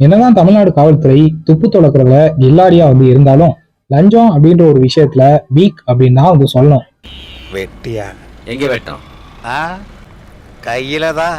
என்னதான் தமிழ்நாடு காவல்துறை துப்பு துளக்குறதுல கில்லாடியா வந்து இருந்தாலும் லஞ்சம் அப்படின்ற ஒரு விஷயத்துல வீக் அப்படின்னு தான் வந்து சொல்லணும். வெட்டியா? எங்க வெட்டம் ஆ? கையில தான்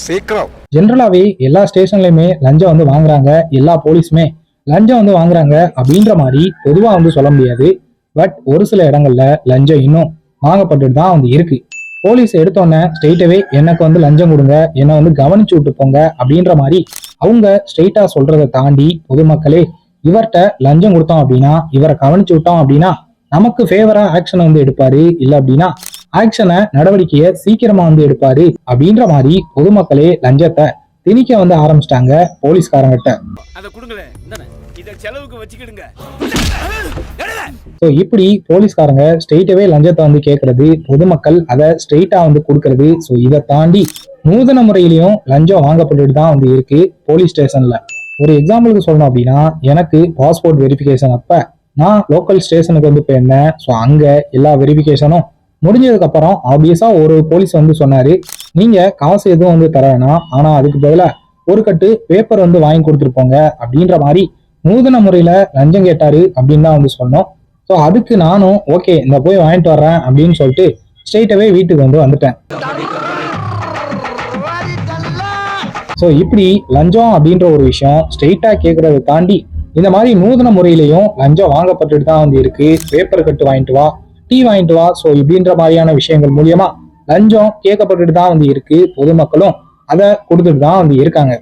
சீக்கிரம். ஜென்ரலாவே எல்லா ஸ்டேஷன்லயுமே லஞ்சம் வந்து வாங்குறாங்க எல்லா போலீஸுமே லஞ்சம் வந்து வாங்குறாங்க அப்படின்ற மாதிரி பொதுவா வந்து சொல்ல முடியாது. பட் ஒரு சில இடங்கள்ல லஞ்சம் இன்னும் வாங்கப்பட்டுட்டு தான் வந்து இருக்கு. போலீஸ் எடுத்தோன்னே ஸ்ட்ரெயிட்டாவே எனக்கு வந்து லஞ்சம் கொடுங்க என்னை வந்து கவனிச்சு விட்டு போங்க அப்படின்ற மாதிரி அவங்க ஸ்ட்ரெயிட்டா சொல்றதை தாண்டி பொதுமக்களே இவர்கிட்ட லஞ்சம் கொடுத்தோம் அப்படின்னா இவரை கவனிச்சு விட்டோம் அப்படின்னா நமக்கு ஃபேவரா ஆக்ஷனை வந்து எடுப்பாரு. இல்ல அப்படின்னா ஆக்ஷனை நடவடிக்கையை சீக்கிரமா வந்து எடுப்பாரு. அப்படின்ற மாதிரி பொதுமக்களே லஞ்சத்தை திணிக்க வந்து ஆரம்பிச்சிட்டாங்க போலீஸ்காரங்கிட்ட. அதை கொடுங்களேன் இந்தாண்ணே இதை செலவுக்கு வச்சுக்கிடுங்க. ஸோ இப்படி போலீஸ்காரங்க ஸ்ட்ரெயிட்டாவே லஞ்சத்தை வந்து கேட்கறது பொதுமக்கள் அதை ஸ்ட்ரெயிட்டா வந்து கொடுக்கறது ஸோ இதை தாண்டி நூதன முறையிலையும் லஞ்சம் வாங்கப்பட்டுட்டு தான் வந்து இருக்கு போலீஸ் ஸ்டேஷன்ல. ஒரு எக்ஸாம்பிளுக்கு சொல்லணும் அப்படின்னா எனக்கு பாஸ்போர்ட் வெரிஃபிகேஷன் அப்ப நான் லோக்கல் ஸ்டேஷனுக்கு வந்து போயிருந்தேன். ஸோ அங்க எல்லா வெரிஃபிகேஷனும் முடிஞ்சதுக்கு அப்புறம் ஆப்வியஸா ஒரு போலீஸ் வந்து சொன்னாரு நீங்க காசு எதுவும் வந்து தர வேணாம். ஆனா அதுக்கு பதிலாக ஒரு கட்டு பேப்பர் வந்து வாங்கி கொடுத்துட்டு போங்க அப்படின்ற மாதிரி நூதன முறையில லஞ்சம் கேட்டாரு அப்படின்னு தான் வந்து சொன்னோம் ஸோ அதுக்கு நானும் ஓகே இந்த போய் வாங்கிட்டு வர்றேன் அப்படின்னு சொல்லிட்டு ஸ்ட்ரெயிட்டாகவே வீட்டுக்கு வந்து வந்துட்டேன். ஸோ இப்படி லஞ்சம் அப்படின்ற ஒரு விஷயம் ஸ்ட்ரெயிட்டாக கேட்குறத தாண்டி இந்த மாதிரி நூதன முறையிலையும் லஞ்சம் வாங்கப்பட்டுட்டு தான் வந்து இருக்கு. பேப்பர் கட்டு வாங்கிட்டு வா டீ வாங்கிட்டு வா. ஸோ இப்படின்ற மாதிரியான விஷயங்கள் மூலியமா லஞ்சம் கேட்கப்பட்டுட்டு தான் வந்து இருக்கு பொதுமக்களும் அதை கொடுத்துட்டு தான் வந்து இருக்காங்க.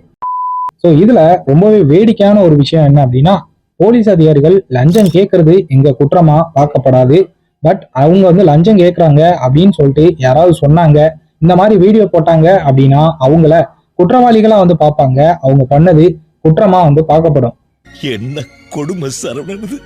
ஸோ இதுல ரொம்பவே வேடிக்கையான ஒரு விஷயம் என்ன அப்படின்னா போலீஸ் அதிகாரிகள் லஞ்சம் கேட்கறது எங்க குற்றமா பார்க்கப்படாது. பட் அவங்க வந்து லஞ்சம் கேட்கறாங்க அப்படின்னு சொல்லிட்டு யாராவது சொன்னாங்க இந்த மாதிரி வீடியோ போட்டாங்க அப்படின்னா அவங்கள குற்றவாளிகளா வந்து பார்ப்பாங்க. அவங்க பண்ணது குற்றமா வந்து பார்க்கப்படும். என்ன கொடுமை சரவணன்